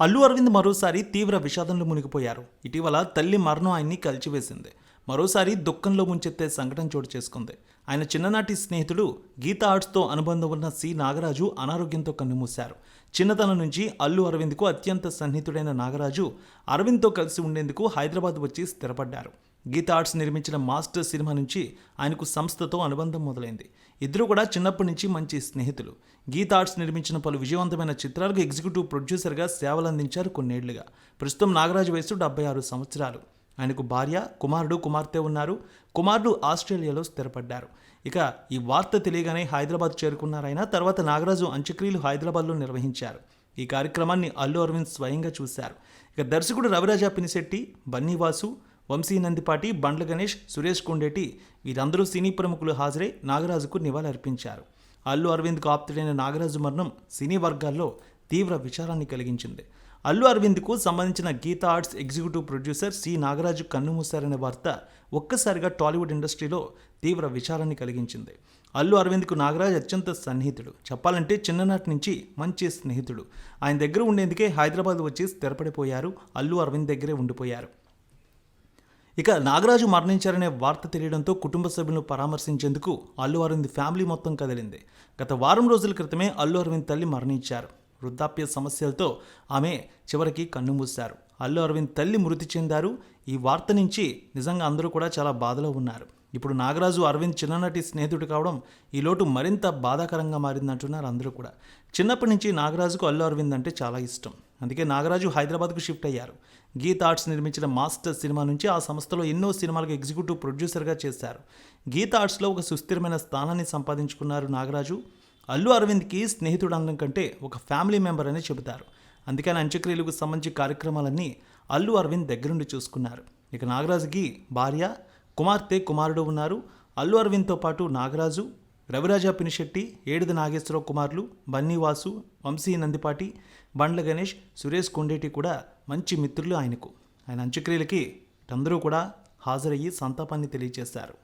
అల్లు అరవింద్ మరోసారి తీవ్ర విషాదంలో మునిగిపోయారు. ఇటీవల తల్లి మరణం ఆయన్ని కలిచివేసింది. మరోసారి దుఃఖంలో ముంచెత్తే సంఘటన చోటు చేసుకుంది. ఆయన చిన్ననాటి స్నేహితుడు గీతా ఆర్ట్స్తో అనుబంధం ఉన్న సి. నాగరాజు అనారోగ్యంతో కన్నుమూశారు. చిన్నతనం నుంచి అల్లు అరవింద్కు అత్యంత సన్నిహితుడైన నాగరాజు అరవింద్తో కలిసి ఉండేందుకు హైదరాబాద్ వచ్చి స్థిరపడ్డారు. గీతా ఆర్ట్స్ నిర్మించిన మాస్టర్ సినిమా నుంచి ఆయనకు సంస్థతో అనుబంధం మొదలైంది. ఇద్దరు కూడా చిన్నప్పటి నుంచి మంచి స్నేహితులు. గీతా ఆర్ట్స్ నిర్మించిన పలు విజయవంతమైన చిత్రాలకు ఎగ్జిక్యూటివ్ ప్రొడ్యూసర్గా సేవలందించారు కొన్నేళ్ళుగా. ప్రస్తుతం నాగరాజు వయసు డెబ్బై ఆరు సంవత్సరాలు. ఆయనకు భార్య కుమారుడు కుమార్తె ఉన్నారు. కుమారుడు ఆస్ట్రేలియాలో స్థిరపడ్డారు. ఇక ఈ వార్త తెలియగానే హైదరాబాద్ చేరుకున్నారైనా తర్వాత నాగరాజు అంత్యక్రియలు హైదరాబాద్లో నిర్వహించారు. ఈ కార్యక్రమాన్ని అల్లు అరవింద్ స్వయంగా చూశారు. ఇక దర్శకుడు రవిరాజా పినిశెట్టి బన్నీవాసు వంశీ నందిపాటి బండ్ల గణేష్ సురేష్ కొండేటి వీరందరూ సినీ ప్రముఖులు హాజరై నాగరాజుకు నివాళులర్పించారు. అల్లు అరవింద్కు ఆప్తుడైన నాగరాజు మరణం సినీ వర్గాల్లో తీవ్ర విచారాన్ని కలిగించింది. అల్లు అరవింద్కు సంబంధించిన Geetha Arts executive producer C. Nagaraju కన్నుమూశారనే వార్త ఒక్కసారిగా టాలీవుడ్ ఇండస్ట్రీలో తీవ్ర విచారాన్ని కలిగించింది. అల్లు అరవింద్కు నాగరాజ్ అత్యంత సన్నిహితుడు. చెప్పాలంటే చిన్ననాటి నుంచి మంచి స్నేహితుడు. ఆయన దగ్గర ఉండేందుకే హైదరాబాద్ వచ్చి స్థిరపడిపోయారు. అల్లు అరవింద్ దగ్గరే ఉండిపోయారు. ఇక నాగరాజు మరణించారనే వార్త తెలియడంతో కుటుంబ సభ్యులను పరామర్శించేందుకు అల్లు అరవింద్ ఫ్యామిలీ మొత్తం కదిలింది. గత వారం రోజుల క్రితమే అల్లు అరవింద్ తల్లి మరణించారు. వృద్ధాప్య సమస్యలతో ఆమె చివరికి కన్నుమూశారు. అల్లు అరవింద్ తల్లి మృతి చెందారు. ఈ వార్త నుంచి నిజంగా అందరూ కూడా చాలా బాధలో ఉన్నారు. ఇప్పుడు నాగరాజు అరవింద్ చిన్ననాటి స్నేహితుడు కావడం ఈ లోటు మరింత బాధాకరంగా మారిందంటున్నారు అందరూ కూడా. చిన్నప్పటి నుంచి నాగరాజుకు అల్లు అరవింద్ అంటే చాలా ఇష్టం. అందుకే నాగరాజు హైదరాబాద్కు షిఫ్ట్ అయ్యారు. గీత ఆర్ట్స్ నిర్మించిన మాస్టర్ సినిమా నుంచి ఆ సంస్థలో ఎన్నో సినిమాలకు ఎగ్జిక్యూటివ్ ప్రొడ్యూసర్గా చేశారు. గీత ఆర్ట్స్లో ఒక సుస్థిరమైన స్థానాన్ని సంపాదించుకున్నారు నాగరాజు. అల్లు అరవింద్కి స్నేహితుడు అనడం కంటే ఒక ఫ్యామిలీ మెంబర్ అని చెబుతారు. అందుకని అంత్యక్రియలకు సంబంధించి కార్యక్రమాలన్నీ అల్లు అరవింద్ దగ్గరుండి చూసుకున్నారు. ఇక నాగరాజుకి భార్య కుమార్తె కుమారుడు ఉన్నారు. అల్లు అరవింద్తో పాటు నాగరాజు రవిరాజా పినిశెట్టి ఏడుది నాగేశ్వరరావు కుమారులు బన్నీవాసు వంశీ నందిపాటి బండ్ల గణేష్ సురేష్ కొండేటి కూడా మంచి మిత్రులు ఆయనకు. ఆయన అంత్యక్రియలకి అందరూ కూడా హాజరయ్యి సంతాపాన్ని తెలియజేశారు